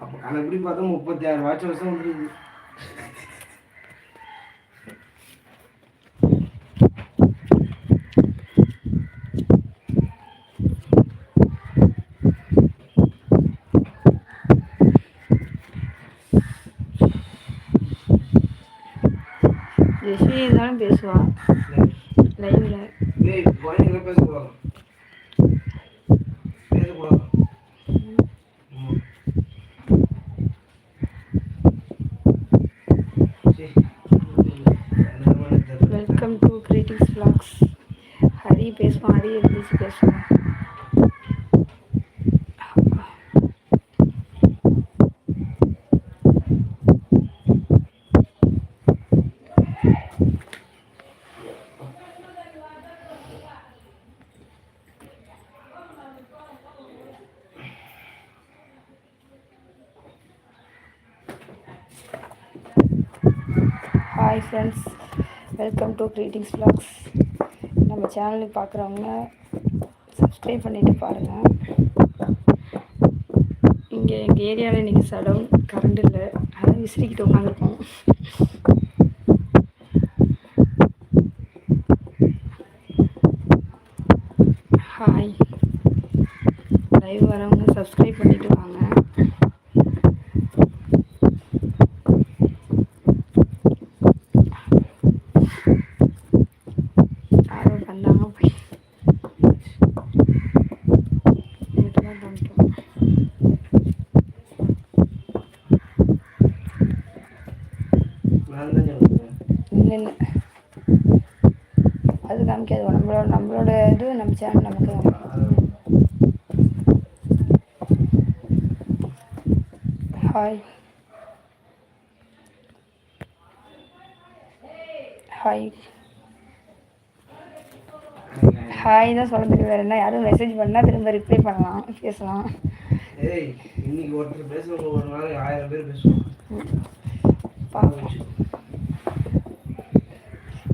அப்போ கணக்குப்படி பார்த்தா முப்பத்தி ஆறு வாட்ச் வருஷம் வந்துருக்கு ஜெஸ்வி இருந்தாலும் பேசுவான் லைவ்ல. பேசக்கூடாது பேசக்கூடாது ஆமா. சரி. என்ன பண்ண தெரியல. Welcome to greetings vlogs Hari பேசுவான் ஹரி இருந்துச்சு பேசுவான் hi friends welcome to greetings vlogs. நம்ம சேனலுக்கு பார்க்குறவங்க சப்ஸ்கிரைப் பண்ணிவிட்டு பாருங்கள் இங்கே எங்கள் ஏரியாவில் இன்றைக்கி சடம் கரண்ட் இல்லை அதை விசிறிக்கிட்டு உட்காந்துருக்கோம் ஹாய் லைவ் வரவங்க சப்ஸ்கிரைப் பண்ணிட்டு வாங்க யாரோ பண்ணாங்க போய் இதுக்கு தான் பண்ணிட்டோம் நான் தான் சொல்லுவேன் இல்லை இல்லை. அது காமிக்காது. நம்மளோட நம்மளோட இது நம்ம சேனல் நமக்கு. ஹாய் ஹாய் ஹாய் தான் சொல்ல தெரியும் வேறு என்ன? யாரும் மெசேஜ் பண்ணால் திரும்ப ரிப்ளை பண்ணலாம். பேசலாம். ஏய் இன்னைக்கு ஒருத்தர் பேசுவாங்க ஒரு நாளைக்கு ஆயிரம் பேர் பேசுவாங்க. பார்ப்போம்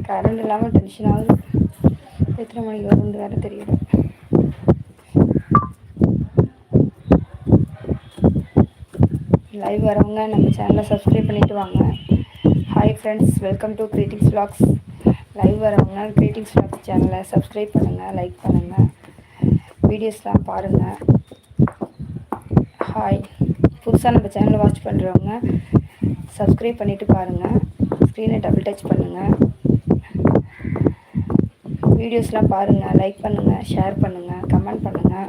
கரண்ட் இல்லாமல் டென்ஷன் ஆகுது. எத்தனை மணிக்கு வரும்னு வேறு தெரியல. லைவ் வரவங்க நம்ம சேனலை சப்ஸ்கிரைப் பண்ணிட்டு வாங்க. Hi friends welcome to greetings vlogs live வரவங்க கிரீட்டிங்ஸ் வ்ளாக்ஸ் சேனலை சப்ஸ்கிரைப் பண்ணுங்கள் லைக் பண்ணுங்கள் வீடியோஸ்லாம் பாருங்கள் ஹாய் புதுசாக நம்ம சேனலை வாட்ச் பண்ணுறவங்க சப்ஸ்கிரைப் பண்ணிவிட்டு பாருங்கள் ஸ்க்ரீனை டபுள் டச் பண்ணுங்கள் வீடியோஸ்லாம் பாருங்கள் லைக் பண்ணுங்கள் ஷேர் பண்ணுங்கள் கமெண்ட் பண்ணுங்கள்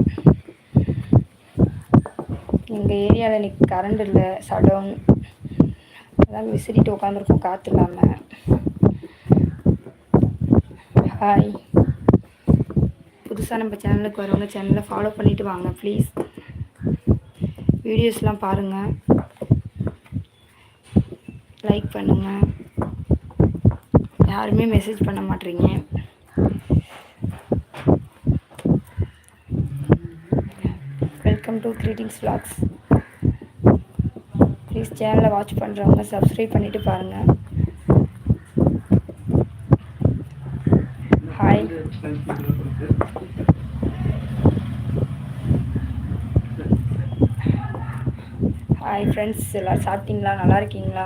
எங்கள் ஏரியாவில் இன்னைக்கு கரண்ட் இல்லை சடவுன் அதான் விசிறிட்டு உட்காந்துருக்கோம் காற்று இல்லாமல் ஹாய் புதுசாக நம்ம சேனலுக்கு வரவங்க சேனலை ஃபாலோ பண்ணிவிட்டு வாங்க ப்ளீஸ் வீடியோஸ்லாம் பாருங்கள் லைக் பண்ணுங்கள் யாருமே மெசேஜ் பண்ண மாட்டேறீங்க welcome to greetings vlogs. Please சேனலை வாட்ச் பண்ணுறவங்க சப்ஸ்கிரைப் பண்ணிவிட்டு பாருங்கள் ஹாய் ஹாய் ஃப்ரெண்ட்ஸ் எல்லோரும் சாப்பிட்டீங்களா? நல்லா இருக்கீங்களா?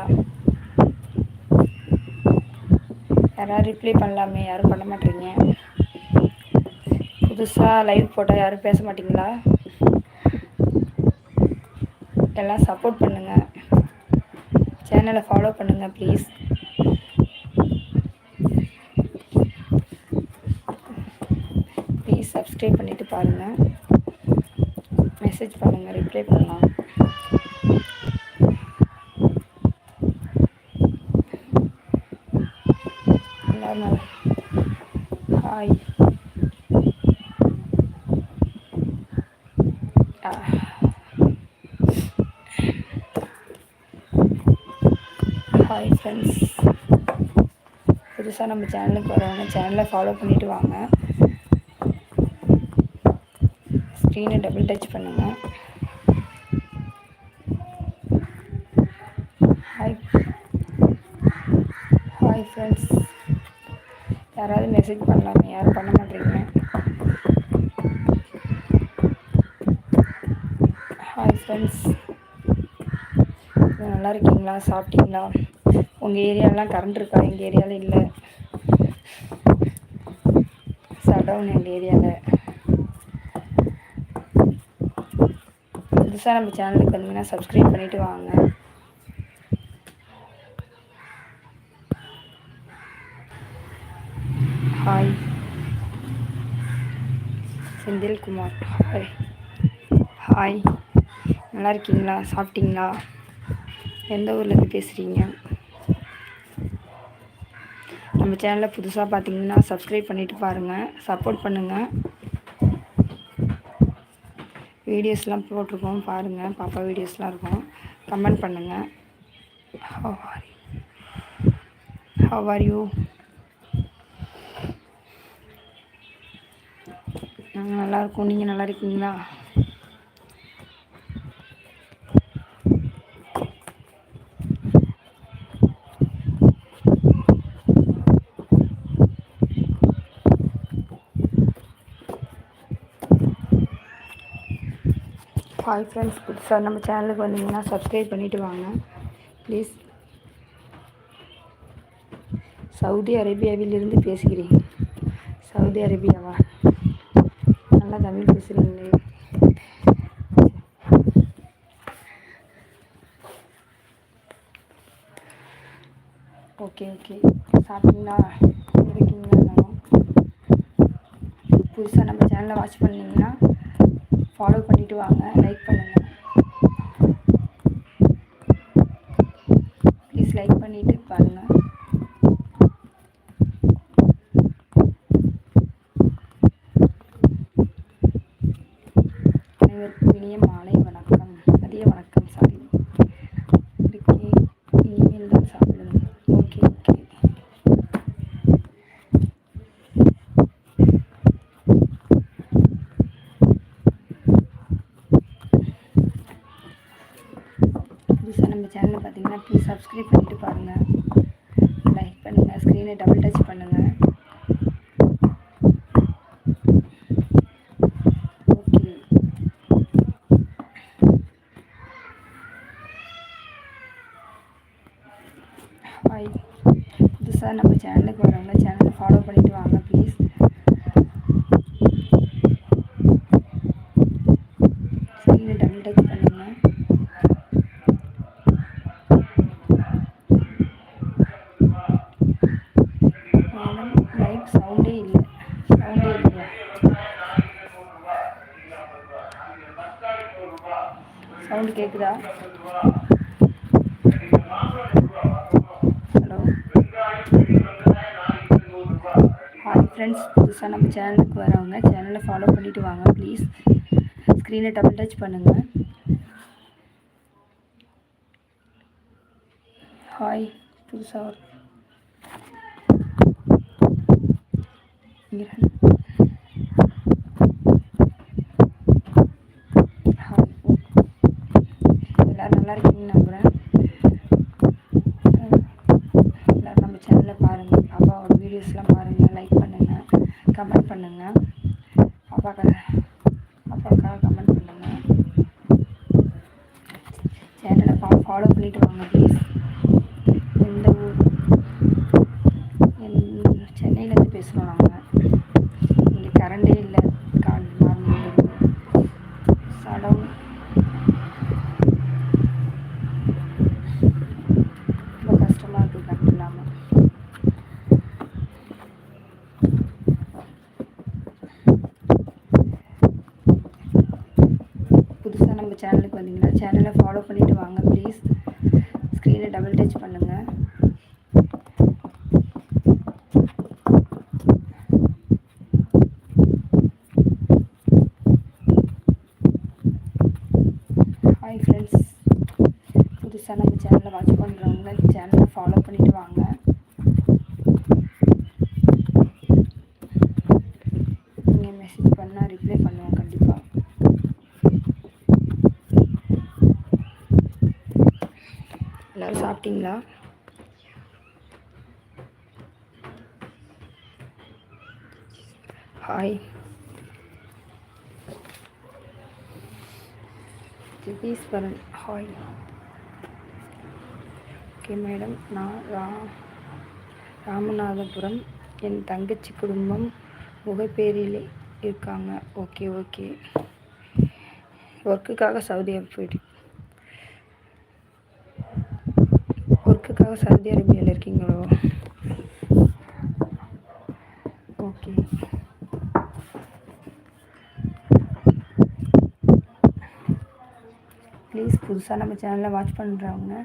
யாராவது ரிப்ளை பண்ணலாமே யாரும் பண்ண மாட்டேறீங்க புதுசாக லைவ் போட்டால் யாரும் பேச மாட்டிங்களா? எல்லாம் சப்போர்ட் பண்ணுங்கள் சேனலை ஃபாலோ பண்ணுங்கள் ப்ளீஸ் ப்ளீஸ் சப்ஸ்கிரைப் பண்ணிவிட்டு பாருங்கள் மெசேஜ் பண்ணுங்கள் ரிப்ளை பண்ணலாம் எல்லாரும் நல்லா ஹாய் ஹாய் ஃப்ரெண்ட்ஸ் புதுசாக நம்ம சேனலுக்கு வரவங்க சேனலை ஃபாலோ பண்ணிவிட்டு வாங்க. ஸ்க்ரீனை டபுள் டச் பண்ணுங்கள் ஹாய் ஹாய் ஃப்ரெண்ட்ஸ் யாராவது மெசேஜ் பண்ணலாமே? யாரும் பண்ண மாட்டேறீங்க ஹாய் ஃப்ரெண்ட்ஸ் நல்லா இருக்கீங்களா? சாப்பிட்டீங்களா? உங்கள் ஏரியாலாம் கரண்ட் இருக்கா? எங்கள் ஏரியாவில் இல்லை. சடவுன் எங்கள் ஏரியாவில் புதுசாக நம்ம சேனலுக்கு வந்தீங்கன்னா சப்ஸ்கிரைப் பண்ணிவிட்டு வாங்க. ஹாய் செந்தில்குமார் ஹாய் ஹாய் நல்லா இருக்கீங்களா? சாப்பிட்டீங்களா? எந்த ஊர்லேருந்து பேசுகிறீங்க நம்ம சேனலில் புதுசாக பார்த்தீங்கன்னா சப்ஸ்கிரைப் பண்ணிவிட்டு பாருங்கள் சப்போர்ட் பண்ணுங்கள் வீடியோஸ்லாம் போட்டிருக்கோம் பாருங்கள் பாப்பா வீடியோஸ்லாம் இருக்கும். கமெண்ட் பண்ணுங்கள் how are you how are you நாங்கள் நல்லாயிருக்கோம் நீங்கள் நல்லா இருக்கீங்களா? ஹாய் ஃப்ரெண்ட்ஸ் புதுசாக நம்ம சேனலுக்கு வந்தீங்கன்னா சப்ஸ்கிரைப் பண்ணிவிட்டு வாங்க. ப்ளீஸ் சவுதி அரேபியாவிலிருந்து பேசுகிறேன் சவுதி அரேபியாவா? நல்லா தமிழ் பேசுகிறீங்களே ஓகே ஓகே சாப்பிட்டீங்களா? இருக்கீங்களா? புதுசாக நம்ம சேனலை வாட்ச் பண்ணிங்கன்னா ஃபாலோ பண்ணிவிட்டு வாங்க. லைக் பண்ணுங்கள் ப்ளீஸ் லைக் பண்ணிவிட்டு பாருங்கள் அனைவருக்கும் இனிய மாலை வணக்கம் மதிய வணக்கம் சாரி இருக்கே இனிமேல் தான் சாப்பிடணும் ஓகே ஓகே புதுசாக நம்ம சேனலில் பார்த்தீங்கன்னா ப்ளீஸ் சப்ஸ்கிரைப் பண்ணிட்டு பாருங்கள் லைக் பண்ணுங்கள் ஸ்க்ரீனை டபுள் டச் பண்ணுங்கள் ஓகே ஹாய் புதுசாக நம்ம சேனலுக்கு வரவங்க சேனலை ஃபாலோ பண்ணிட்டு வாங்க ப்ளீஸ் ஸ்க்ரீனை டபுள் டச் பண்ணுங்கள் மேடம் லைக் சவுண்டே இல்லை சவுண்டே இல்லையா சவுண்டு கேட்குதா ஹலோ ஹாய் ஃப்ரெண்ட்ஸ் புதுசாக நம்ம வாங்க சேனலை ஃபாலோ பண்ணிவிட்டு வாங்க ப்ளீஸ் ஸ்க்ரீனை டபுள் டச் பண்ணுங்கள் ஹாய் புதுசாக ஒரு எல்லோரும் நல்லா இருக்கீங்கன்னு நம்புகிறேன் எல்லோரும் நம்ம சேனலில் பாருங்கள் பாப்பாவோட வீடியோஸ்லாம் பாருங்கள் லைக் பண்ணுங்கள் கமெண்ட் பண்ணுங்கள் аппарат வந்தீங்கன்னா சேனலை ஃபாலோ பண்ணிட்டு வாங்க ப்ளீஸ் ஸ்க்ரீனை டபுள் டச் பண்ணுங்கள் ஹாய் ஃப்ரெண்ட்ஸ் புதுசாக நம்ம சேனலை வாட்ச் பண்ணுறவங்க சேனலை ஃபாலோ பண்ணிட்டு வாங்க நீங்கள் மெசேஜ் பண்ணால் ரிப்ளை பண்ணுவோம் கண்டிப்பாக எல்லோரும் hi Jagadeeswaran hi okay madam நான் ரா ராமநாதபுரம் என் தங்கச்சி குடும்பம் முகப்பேரியில் இருக்காங்க ஓகே ஓகே ஒர்க்குக்காக சவுதி போயிட்டு ஒர்க்குக்காக சவுதி அரேபியாவில் இருக்கீங்களோ? ஓகே ப்ளீஸ் புதுசாக நம்ம சேனலில் வாட்ச் பண்ணுறவங்க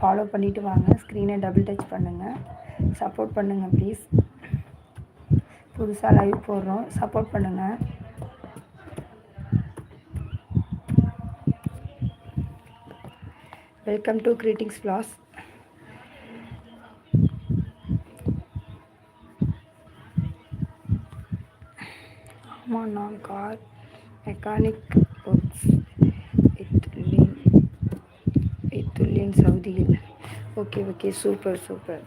ஃபாலோ பண்ணிவிட்டு வாங்க. ஸ்க்ரீனை டபுள் டச் பண்ணுங்கள் சப்போர்ட் பண்ணுங்கள் ப்ளீஸ் புதுசாக லைவ் போடுறோம். சப்போர்ட் பண்ணுங்கள் வெல்கம் டு கிரீட்டிங்ஸ் ஃப்ளாஸ் ஆமாம் நான் கார் மெக்கானிக் ஒர்க்ஸ் இத்துல்லின் இத்துல்லின் சவுதியில் okay okay super super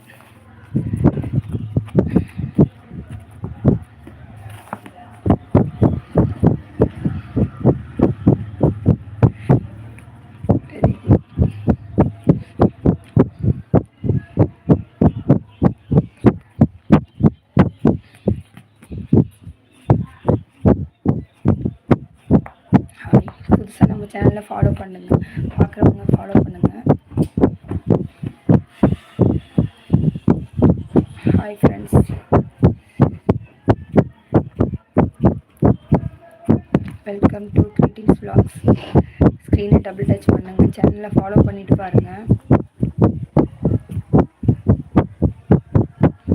very good hi புதுசாக நம்ம சேனலை ஃபாலோ பண்ணுங்கள் பார்க்குறவங்க ஃபாலோ பண்ணுங்கள் hi friends welcome to greetings vlogs. ஸ்க்ரீனை டபுள் டச் பண்ணுங்கள் சேனலை ஃபாலோ பண்ணிட்டு பாருங்கள்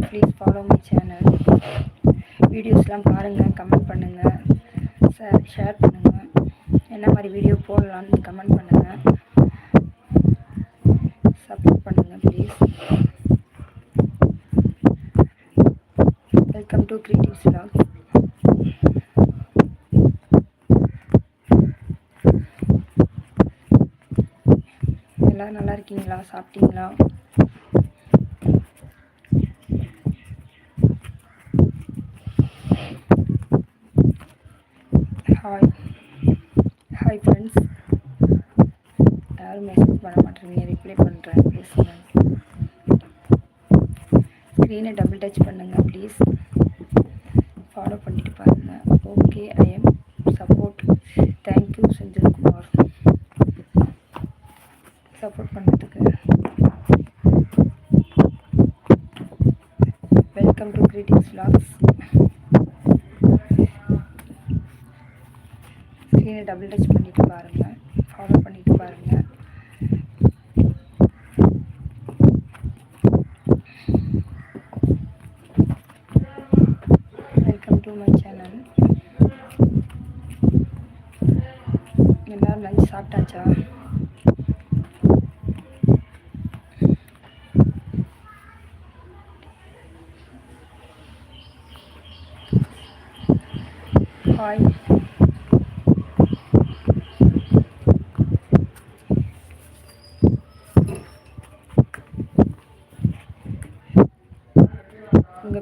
ப்ளீஸ் ஃபாலோ மை சேனல் வீடியோஸ்லாம் பாருங்கள் கமெண்ட் பண்ணுங்கள் சார் ஷேர் பண்ணுங்கள் என்ன மாதிரி வீடியோ போடலான்னு கமெண்ட் பண்ணுங்கள் சப்போர்ட் பண்ணுங்கள் please welcome to creatives vlog. எல்லோரும் நல்லா இருக்கீங்களா? சாப்பிட்டீங்களா ஹாய் ஹாய் ஃப்ரெண்ட்ஸ் யாரும் மெசேஜ் பண்ண மாட்டேறீங்க ரிப்ளை பண்ணுறேன் ப்ளீஸ் ஸ்க்ரீனை டபுள் டச் பண்ணுங்கள் ப்ளீஸ் ஃபாலோ பண்ணிட்டு பாருங்கள் okay I am support thank you Senthilkumar support பண்ணதுக்கு. வெல்கம் டு கிரீட்டிங்ஸ் ஸ்லாக்ஸ் ஸ்க்ரீனை டபுள் டச் பண்ணிட்டு பாருங்கள் ஃபாலோ பண்ணிட்டு பாருங்கள் வெல்கம் டு மை சேனல் எல்லாரும் லஞ்ச் சாப்பிட்டாச்சா ஹாய்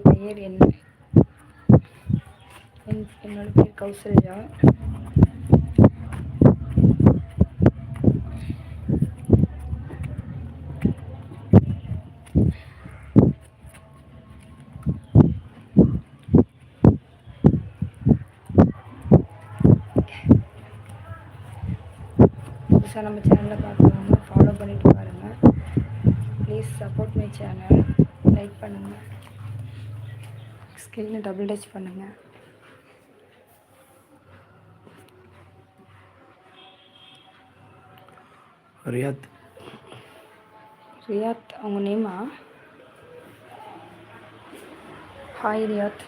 உங்கள் பெயர் என்ன? என் என்னோட பேர் கௌசல்யா. புதுசாக நம்ம சேனலை பார்க்குறவங்க ஃபாலோ பண்ணிட்டு பாருங்கள் please support my channel like பண்ணுங்கள் ஸ்க்ரீனை டபுள் டச் பண்ணுங்கள் ரியாத் ரியாத் அவங்க நேமா hi Riyadh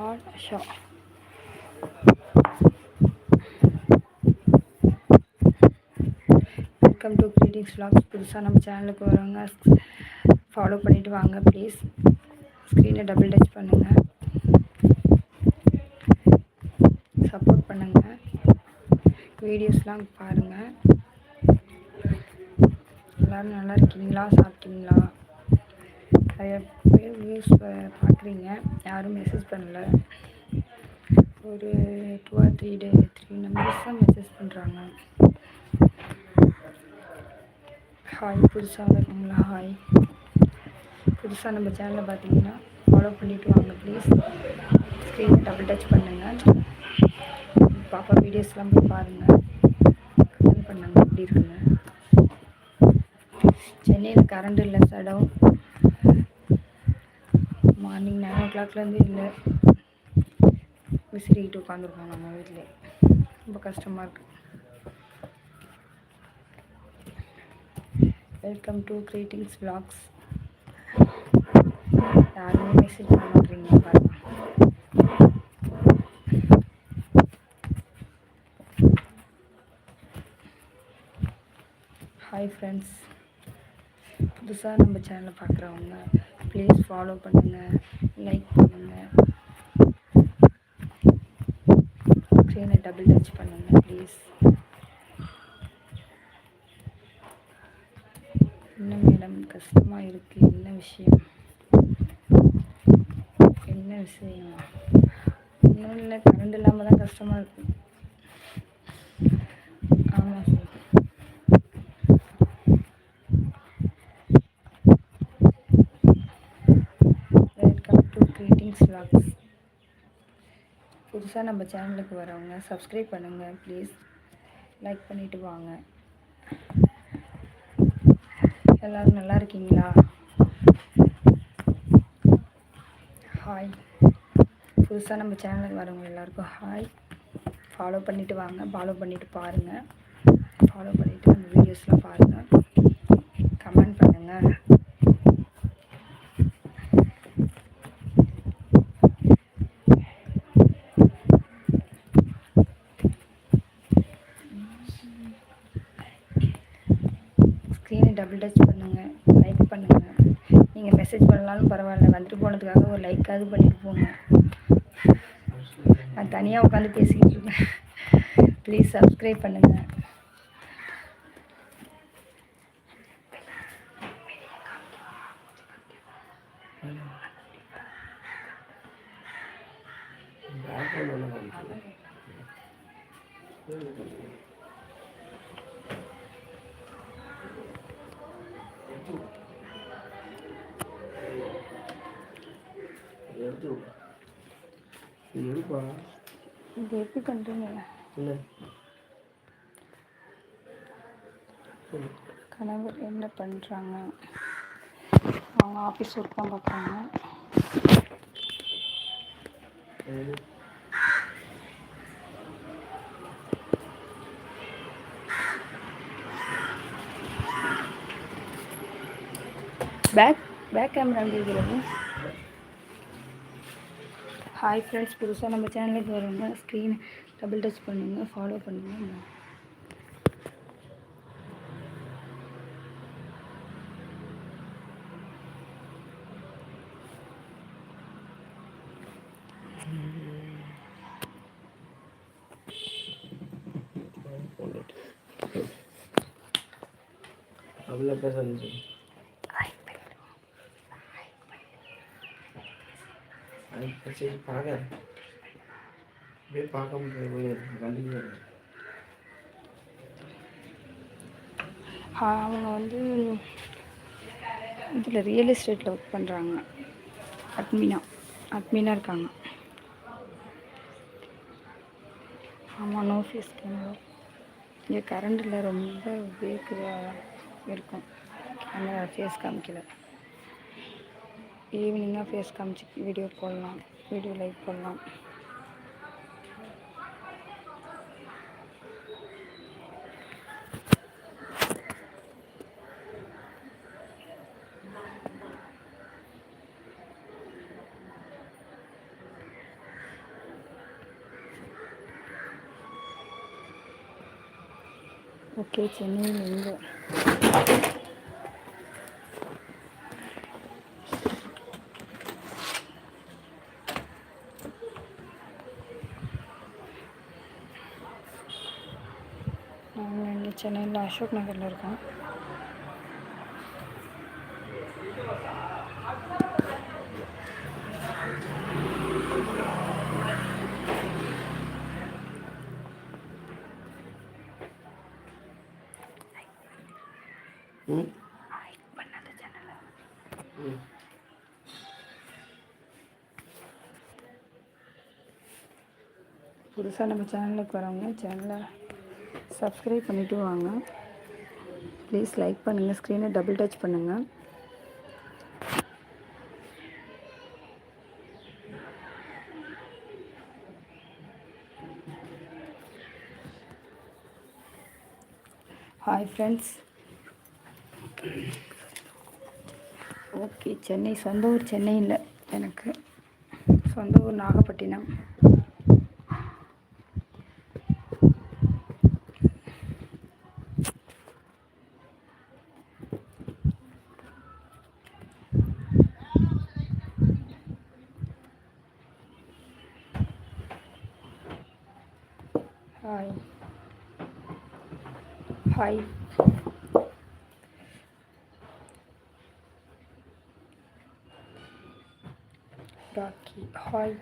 all Asha welcome to greetings vlogs புதுசாக நம்ம சேனலுக்கு வரவங்க ஃபாலோ பண்ணிவிட்டு வாங்க ப்ளீஸ் ஸ்க்ரீனை டபுள் டச் பண்ணுங்கள் சப்போர்ட் பண்ணுங்கள் வீடியோஸ்லாம் பாருங்கள் எல்லோரும் நல்லா இருக்கீங்களா? சாப்பிட்டீங்களா? நிறைய பேர் வியூஸ் பார்க்குறீங்க யாரும் மெசேஜ் பண்ணல. ஒரு two or three day three numbers தான் மெசேஜ் பண்ணுறாங்க ஹாய். புதுசாக இருக்கீங்களா ஹாய். புதுசாக நம்ம சேனலை பார்த்தீங்கன்னா ஃபாலோ பண்ணிவிட்டு வாங்க ப்ளீஸ் ஸ்க்ரீன் டபுள் டச் பண்ணுங்கள் பாப்பா வீடியோஸ்லாம் போய் பாருங்கள் கமெண்ட் பண்ணுங்க எப்படி இருக்குங்க சென்னையில் கரண்ட் இல்லை சடம் மார்னிங் நைன் ஓ கிளாக்லேருந்து இல்லை. விசிறிக்கிட்டு உட்காந்துருக்காங்க நம்ம வீட்டில் ரொம்ப கஷ்டமாக இருக்குது வெல்கம் டு கிரீட்டிங்ஸ் vlogs. யாருமே மெசேஜ் பண்ண மாட்டீங்க பாருங்க. ஹாய் ஃப்ரெண்ட்ஸ் புதுசாக நம்ம சேனலை பார்க்குறவங்க ப்ளீஸ் ஃபாலோ பண்ணுங்கள் லைக் பண்ணுங்கள் ஸ்க்ரீனை டபுள் டச் பண்ணுங்கள் ப்ளீஸ் என்ன மேடம் கஷ்டமாக இருக்குது என்ன விஷயம்? என்ன விஷயம்? ஒன்றும் இல்லை. கரண்ட் இல்லாமல் தான் கஷ்டமாக இருக்குது ஆமாம் சார் வெல்கம் டு கிரீட்டிங்ஸ் புதுசாக நம்ம சேனலுக்கு வரவங்க சப்ஸ்கிரைப் பண்ணுங்கள் ப்ளீஸ் லைக் பண்ணிவிட்டு வாங்க. எல்லோரும் நல்லா இருக்கீங்களா? ஹாய் புதுசாக நம்ம சேனலுக்கு வரவங்க எல்லாருக்கும் ஹாய் ஃபாலோ பண்ணிவிட்டு வாங்க. ஃபாலோ பண்ணிவிட்டு பாருங்கள் ஃபாலோ பண்ணிவிட்டு நம்ம வீடியோஸ்லாம் பாருங்கள் கமெண்ட் பண்ணுங்கள் ஸ்க்ரீனை டபுள் டச் பண்ணுங்கள் லைக் பண்ணுங்கள் நீங்கள் போனாலும் பரவாயில்ல. வந்துட்டு போனதுக்காக ஒரு லைக்காவது பண்ணிட்டு போங்க. நான் தனியாக உட்காந்து பேசிக்கிட்டு இருக்கேன். ப்ளீஸ் சப்ஸ்கிரைப் பண்ணுங்கள் Thank you. எடுப்பா இது எப்படி பண்ணுறீங்க இல்லை. கணவர் என்ன பண்ணுறாங்க அவங்க ஆஃபீஸ் ஒர்க் தான் பார்க்குறாங்க? பேக் பேக் கேமரா இருக்கிறது ஹாய் ஃப்ரெண்ட்ஸ் புதுசாக நம்ம சேனலுக்கு வரவங்க ஸ்க்ரீன் டபுள் டச் பண்ணுங்கள் ஃபாலோ பண்ணுங்கள் அவ்வளோ பேச இருந்துச்சு அது சரி பார்க்க அப்படியே பார்க்க முடியாது அவங்க வந்து இதில் ரியல் எஸ்டேட்டில் ஒர்க் பண்ணுறாங்க அட்மினா. அட்மினாக இருக்காங்க. ஆமாம் நோ ஃபேஸ் கேமரா இங்கே கரண்டில் ரொம்ப வேக்குவாக இருக்கும். கேமரா ஃபேஸ் காமிக்கல. ஈவினிங்காக ஃபேஸ் காமிச்சு வீடியோ போடலாம். வீடியோ லைக் பண்ணலாம். ஓகே சென்னையில் எங்கே நாங்கள் அசோக் நகரில் இருக்கோம் ம். புதுசாக நம்ம சேனலுக்கு வரவங்க சேனலை சப்ஸ்கிரைப் பண்ணிவிட்டு வாங்க. ப்ளீஸ் லைக் பண்ணுங்கள் ஸ்க்ரீனை டபுள் டச் பண்ணுங்கள் ஹாய் ஃப்ரெண்ட்ஸ் ஓகே சென்னை சொந்த ஊர் சென்னையில் எனக்கு சொந்த ஊர் Nagapattinam hi hi Rocky hi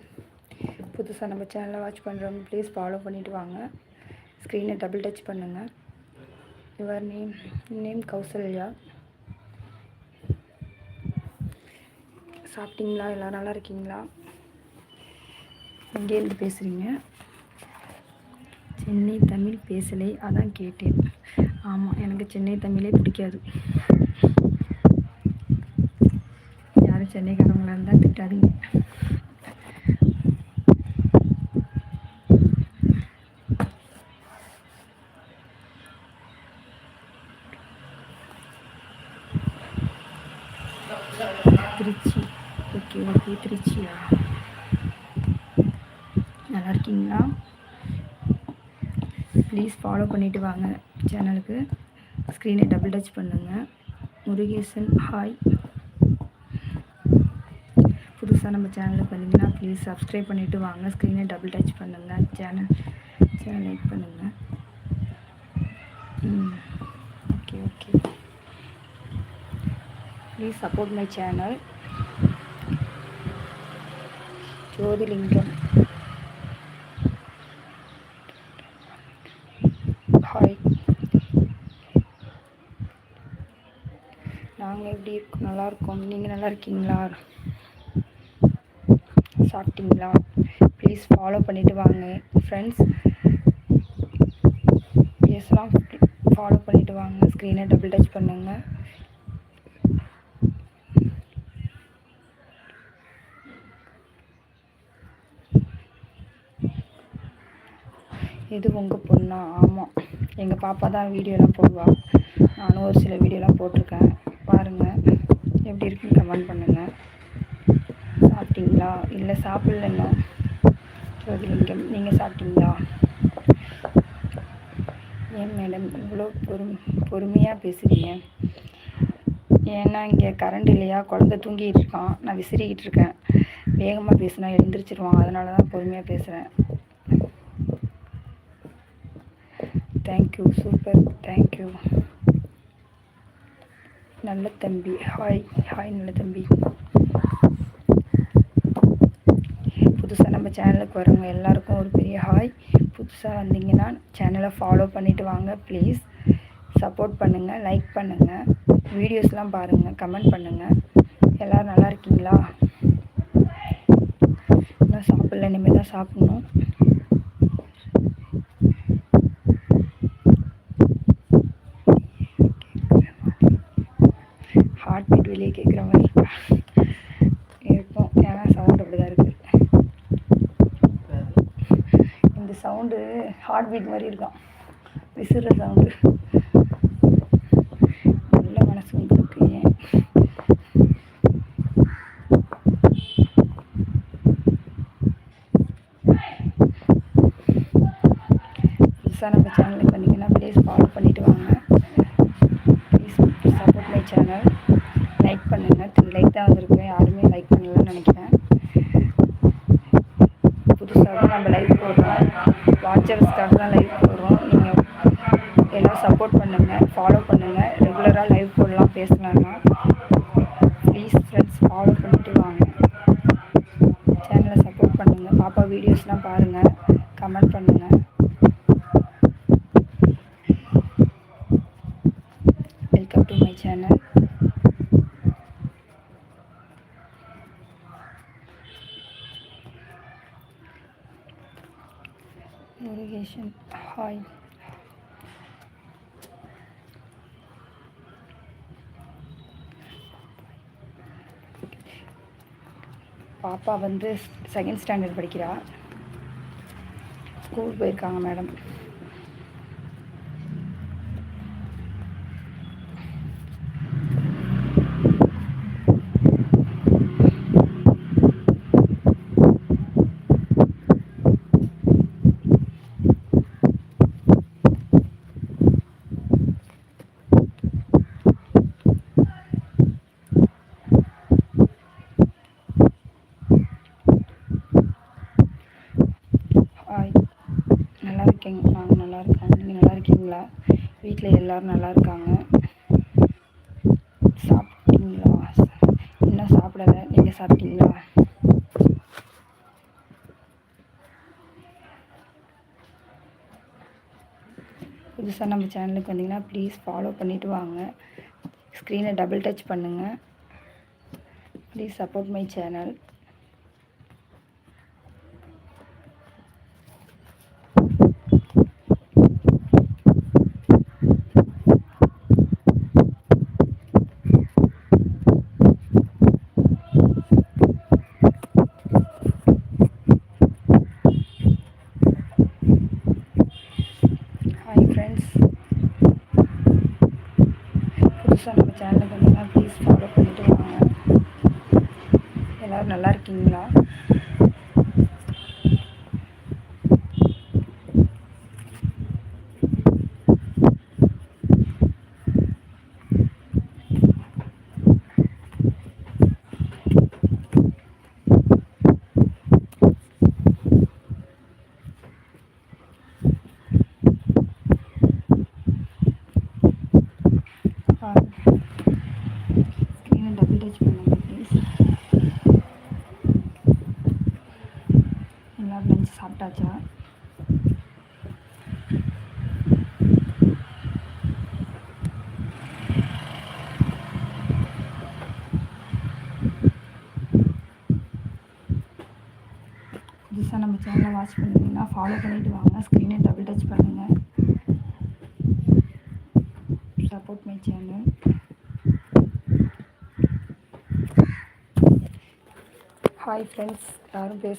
புதுசாக நம்ம சேனலை வாட்ச் பண்ணுறவங்க ப்ளீஸ் ஃபாலோ பண்ணிவிட்டு வாங்க. ஸ்க்ரீனை டபுள் டச் பண்ணுங்கள் யுவர் நேம் நேம் கௌசல்யா. சாப்பிட்டீங்களா? எல்லோரும் நல்லா இருக்கீங்களா? எங்கேருந்து பேசுகிறீங்க சென்னை தமிழ் பேசலை அதான் கேட்டேன். ஆமாம் எனக்கு சென்னை தமிழே பிடிக்காது. யாரும் சென்னைக்காரவங்களா இருந்தால் திட்டாதீங்க. திருச்சி. ஓகே ஓகே திருச்சியா? நல்லா இருக்கீங்களா? ப்ளீஸ் ஃபாலோ பண்ணிவிட்டு வாங்க. சேனலுக்கு ஸ்க்ரீனை டபுள் டச் பண்ணுங்கள் முருகேசன் ஹாய் புதுசாக நம்ம சேனலுக்கு வந்தீங்கன்னா ப்ளீஸ் சப்ஸ்கிரைப் பண்ணிவிட்டு வாங்க. ஸ்க்ரீனை டபுள் டச் பண்ணுங்கள் சேனல் சேனல் லைக் பண்ணுங்கள் ம் okay okay please support my channel Jothilingam hi நாங்கள் எப்படி இருக்கோம் நல்லா இருக்கோம் நீங்கள் நல்லா இருக்கீங்களா? சாப்பிட்டீங்களா? ப்ளீஸ் ஃபாலோ பண்ணிவிட்டு வாங்க. ஃப்ரெண்ட்ஸ் பேசலாம். ஃபாலோ பண்ணிவிட்டு வாங்க. ஸ்க்ரீனை டபுள் டச் பண்ணுங்கள் இது உங்கள் பொண்ணா? ஆமாம் எங்கள் பாப்பா தான் வீடியோலாம் போடுவாள் நானும் ஒரு சில வீடியோலாம் போட்டிருக்கேன். பாருங்கள் எப்படி இருக்குன்னு கமெண்ட் பண்ணுங்கள் சாப்பிட்டீங்களா? இல்லை சாப்பிடல இன்னும் ஜோதிலிங்கம் நீங்கள் சாப்பிட்டீங்களா? ஏன் மேடம் இவ்வளோ பொறும் பொறுமையாக பேசுகிறீங்க ஏன்னா இங்கே கரண்ட் இல்லையா? குழந்த தூங்கிட்டு இருக்கான். நான் விசிறிக்கிட்டு இருக்கேன். வேகமாக பேசினா எழுந்திரிச்சிருவான். அதனால தான் பொறுமையாக பேசுகிறேன் தேங்க்யூ சூப்பர் தேங்க்யூ நல்ல தம்பி. ஹாய் ஹாய் நல்ல தம்பி. புதுசாக நம்ம சேனலுக்கு வரவங்க எல்லாருக்கும் ஒரு பெரிய ஹாய் புதுசாக வந்தீங்கன்னா சேனலை ஃபாலோ பண்ணிவிட்டு வாங்க ப்ளீஸ் சப்போர்ட் பண்ணுங்கள் லைக் பண்ணுங்கள் வீடியோஸ்லாம் பாருங்கள் கமெண்ட் பண்ணுங்கள் எல்லோரும் நல்லா இருக்கீங்களா? இன்னும் சாப்பிடல இனிமேல் தான் சாப்பிட்ணும். ஹார்ட் வெளியே கேட்குற மாதிரி இருக்கா? இருக்கும் ஏன்னா சவுண்ட் அப்படி தான் இருக்குது இந்த சவுண்டு ஹார்ட் பீட் மாதிரி இருக்கும். விசிற சவுண்டு. நல்ல மனசு உங்களுக்கு ஏன்? புதுசாக நம்ம சேனலுக்கு வந்தீங்கன்னா ப்ளீஸ் ஃபாலோ பண்ணிவிட்டு வாங்க. ப்ளீஸ் சப்போர்ட் மை சேனல் பண்ணுங்கள் லைட்டாக வந்திருக்கு. யாருமே லைக் பண்ணலன்னு நினைக்கிறேன் புதுசாக நம்ம லைவ் போடுறோம் வாட்சர்ஸ்க்காக தான் லைவ் போடுறோம் நீங்கள் எல்லாம் சப்போர்ட் பண்ணுங்கள் ஃபாலோ பண்ணுங்கள் ரெகுலராக லைவ் போடலாம் பேசலாம்னா ப்ளீஸ் ஃப்ரெண்ட்ஸ் ஃபாலோ பண்ணிட்டு வாங்க சேனலை சப்போர்ட் பண்ணுங்கள் பாப்பா வீடியோஸ்லாம் பாருங்கள் கமெண்ட் பண்ணுங்கள் welcome to my channel irrigation hi பாப்பா வந்து செகண்ட் ஸ்டாண்டர்ட் படிக்கிறா. ஸ்கூல் போயிருக்காங்க மேடம் ஹாய் நல்லா இருக்கீங்க நாங்கள் நல்லா இருக்கோம் நீங்கள் நல்லா இருக்கீங்களா வீட்டில் எல்லோரும் நல்லா இருக்காங்க சாப்பிட்டீங்களா? இன்னும் சாப்பிடல. நீங்கள் சாப்பிட்டீங்களா? புதுசாக நம்ம சேனலுக்கு வந்தீங்கன்னா ப்ளீஸ் ஃபாலோ பண்ணிவிட்டு வாங்க. ஸ்க்ரீனை டபுள் டச் பண்ணுங்கள் please support my channel hi friends புதுசாக நம்ம சேனலுக்கு வந்தீங்கன்னா ப்ளீஸ் ஃபாலோ பண்ணிட்டு வாங்க எல்லோரும் நல்லா இருக்கீங்களா ஸ்க்ரீனை டபுள் டச் பண்ணுங்க ப்ளீஸ் எல்லோரும் ராஜா புதுசாக நம்ம சேனலை வாட்ச் பண்ணுறீங்கன்னா ஃபாலோ பண்ணிட்டு வாங்க. ஸ்க்ரீனை டபுள் டச் பண்ணுங்கள் support my channel hi friends யாரும் பேச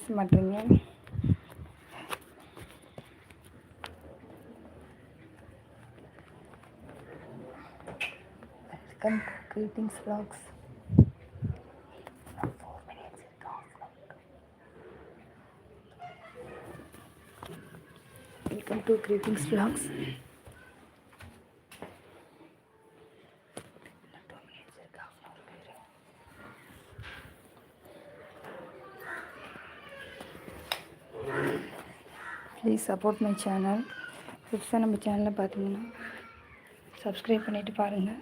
மாட்டேங்க welcome greetings vlogs. Welcome to greetings vlogs. Please support my channel புதுசாக நம்ம சேனலை பார்த்தீங்கன்னா சப்ஸ்கிரைப் பண்ணிவிட்டு பாருங்கள்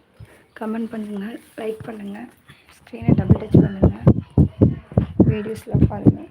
கமெண்ட் பண்ணுங்கள் லைக் பண்ணுங்கள் ஸ்க்ரீனை டபுள் டச் பண்ணுங்கள் வீடியோஸ்லாம் பாருங்கள்